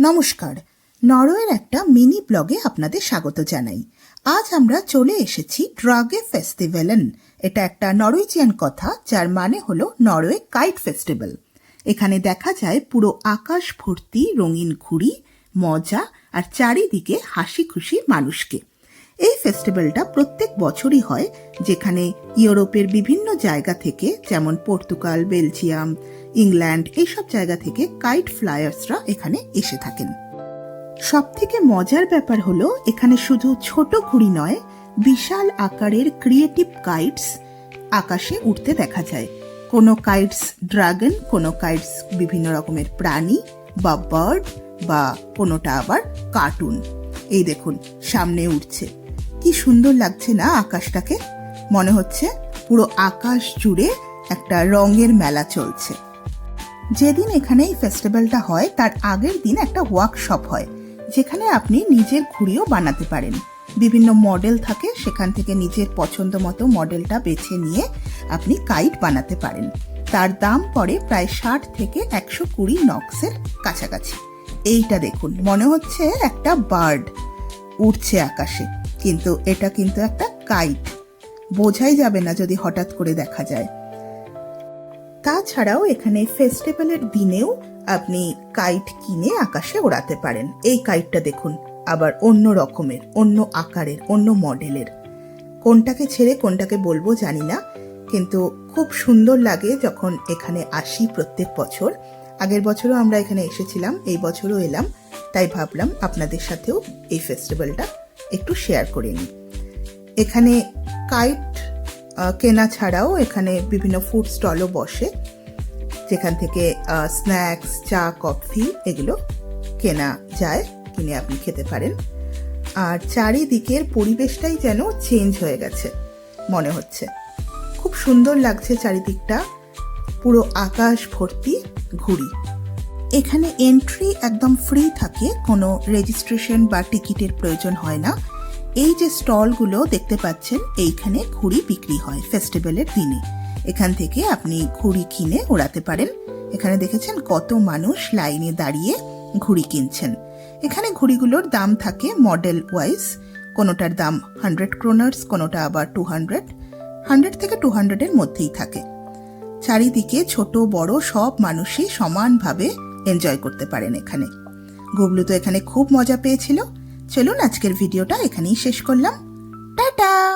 নমস্কার। নরওয়ের একটা মিনি ব্লগে আপনাদের স্বাগত জানাই। আজ আমরা চলে এসেছি ড্রাগে ফেস্টিভ্যালেন। এটা একটা নরওয়েজিয়ান কথা, যার মানে হলো নরওয়ে কাইট ফেস্টিভ্যাল। এখানে দেখা যায় পুরো আকাশ ভর্তি রঙিন ঘুড়ি, মজা আর চারিদিকে হাসি খুশি মানুষকে। এই ফেস্টিভ্যালটা প্রত্যেক বছরই হয়, যেখানে ইউরোপের বিভিন্ন জায়গা থেকে, যেমন পর্তুগাল, বেলজিয়াম, ইংল্যান্ড, এইসব জায়গা থেকে কাইট ফ্লায়ার্সরা এখানে এসে থাকেন। সব থেকে মজার ব্যাপার হলো, এখানে শুধু ছোট ঘুড়ি নয়, বিশাল আকারের ক্রিয়েটিভ কাইটস আকাশে উঠতে দেখা যায়। কোনো কাইটস ড্রাগন কোনো কাইটস বিভিন্ন রকমের প্রাণী বা বার্ড বা কোনোটা আবার কার্টুন এই দেখুন, সামনে উঠছে। কি সুন্দর লাগছে না আকাশটাকে? মনে হচ্ছে পুরো আকাশ জুড়ে একটা রঙের মেলা চলছে। যেদিন এখানে এই ফেস্টিভ্যালটা হয়, তার আগের দিন একটা ওয়ার্কশপ হয়, যেখানে আপনি নিজের ঘুড়িও বানাতে পারেন। বিভিন্ন মডেল থাকে, সেখান থেকে নিজের পছন্দ মতো মডেলটা বেছে নিয়ে আপনি কাইট বানাতে পারেন। তার দাম পড়ে প্রায় ষাট থেকে একশো কুড়ি নক্সের কাছাকাছি। এইটা দেখুন, মনে হচ্ছে একটা বার্ড উড়ছে আকাশে, কিন্তু এটা কিন্তু একটা কাইট। বোঝাই যাবে না যদি হঠাৎ করে দেখা যায়। তাছাড়াও এখানে ফেস্টিভ্যালের দিনেও আপনি কাইট কিনে আকাশে ওড়াতে পারেন। এই কাইটটা দেখুন, আবার অন্য রকমের, অন্য আকারের, অন্য মডেলের। কোনটাকে ছেড়ে কোনটাকে বলব জানি না কিন্তু খুব সুন্দর লাগে যখন এখানে আসি প্রত্যেক বছর। আগের বছরও আমরা এখানে এসেছিলাম, এই বছরও এলাম। তাই ভাবলাম আপনাদের সাথেও এই ফেস্টিভ্যালটা একটু শেয়ার করে নিই। এখানে কাইট কেনা ছাড়াও এখানে বিভিন্ন ফুড স্টলও বসে। যেখান থেকে স্ন্যাক্স চা কফি এগুলো কেনা যায়, কিনে আপনি খেতে পারেন। আর চারিদিকের পরিবেশটাই যেন চেঞ্জ হয়ে গেছে, মনে হচ্ছে। খুব সুন্দর লাগছে চারিদিকটা। পুরো আকাশ ভর্তি ঘুড়ি। এখানে এন্ট্রি একদম ফ্রি থাকে, কোনো রেজিস্ট্রেশন বা টিকিটের প্রয়োজন হয় না। এই যে স্টলগুলো দেখতে পাচ্ছেন, এইখানে ঘুড়ি বিক্রি হয় ফেস্টিভ্যালের দিনে। এখান থেকে আপনি ঘুড়ি কিনে ওড়াতে পারেন। এখানে দেখেছেন কত মানুষ লাইনে দাঁড়িয়ে ঘুড়ি কিনছেন। এখানে ঘুড়িগুলোর দাম থাকে মডেল ওয়াইজ কোনোটার দাম হান্ড্রেড ক্রোনার্স কোনোটা আবার টু হান্ড্রেড হান্ড্রেড থেকে টু হান্ড্রেডের মধ্যেই থাকে। চারিদিকে ছোট, বড় সব মানুষই সমানভাবে এনজয় করতে পারেন এখানে। গুবলু তো এখানে খুব মজা পেয়েছিল। চলুন আজকের ভিডিওটা এখানেই শেষ করলাম। টাটা!